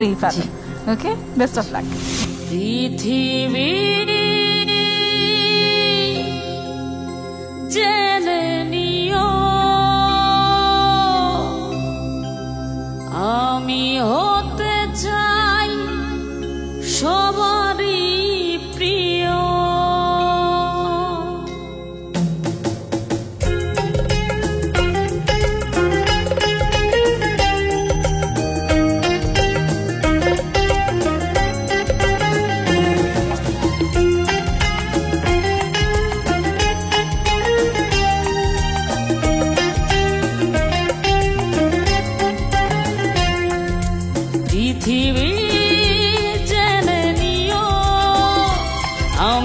Fellow okay best of luck পৃথিবী জেনে নিও আমি হতে চাই সবারই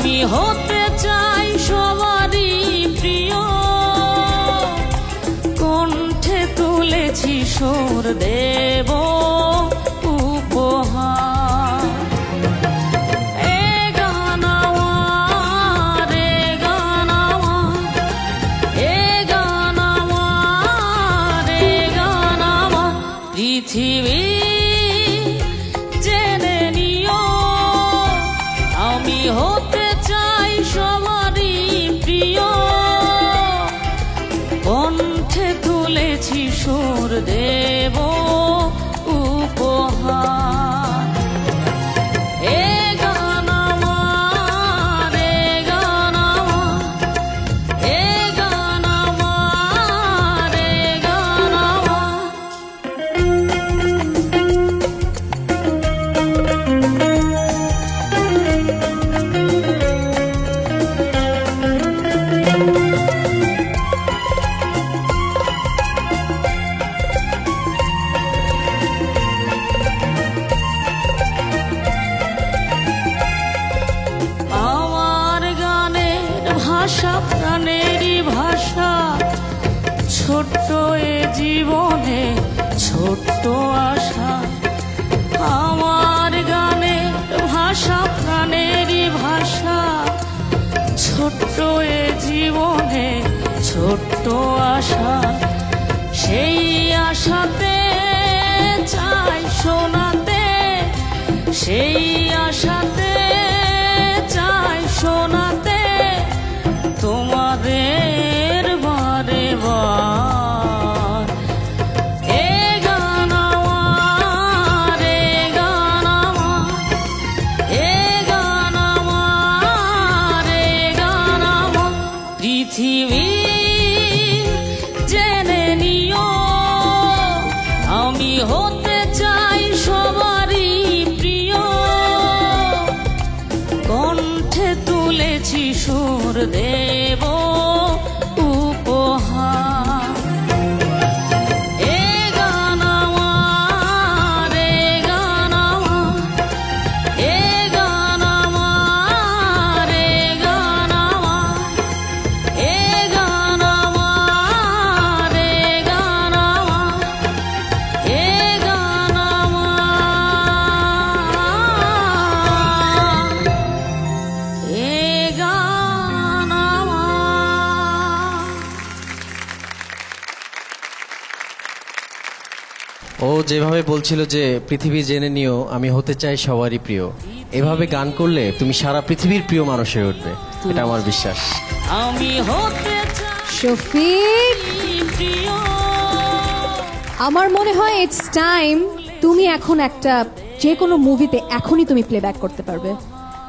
আমি হতে চাই সবারই প্রিয়। কণ্ঠে তুলেছি সুর দেব। দেব ভাষা, প্রাণেরই ভাষা। ছোট্ট এ জীবনে, ছোট্ট আশা। আমার গানের ভাষা, প্রাণেরই ভাষা। ছোট্ট এ জীবনে, ছোট্ট আশা। সেই আশাতে agua সুর ও যেভাবে বলছিল যে পৃথিবী জেনে নিও আমি হতে চাই সবারই প্রিয়। এভাবে গান করলে তুমি সারা পৃথিবীর প্রিয় মানুষ হয়ে উঠবে। এটা আমার বিশ্বাস। আমি হতে শফিক! আমার মনে হয় ইটস টাইম তুমি এখন একটা যে কোনো মুভিতে এখনই তুমি প্লেব্যাক করতে পারবে।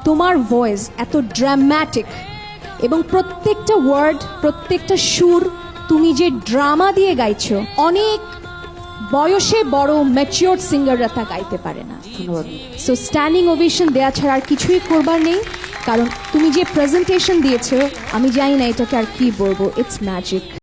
তোমার ভয়েস এত ড্রামাটিক এবং প্রত্যেকটা ওয়ার্ড প্রত্যেকটা সুর তুমি যে ড্রামা দিয়ে গাইছো অনেক বয়সে বড় ম্যাচিওর সিঙ্গাররা তা গাইতে পারে না। সো স্ট্যান্ডিং ওভেশন দেওয়া ছাড়া আর কিছুই করবার নেই কারণ তুমি যে প্রেজেন্টেশন দিয়েছ আমি জানি না এটাকে আর কি বলব ইটস ম্যাজিক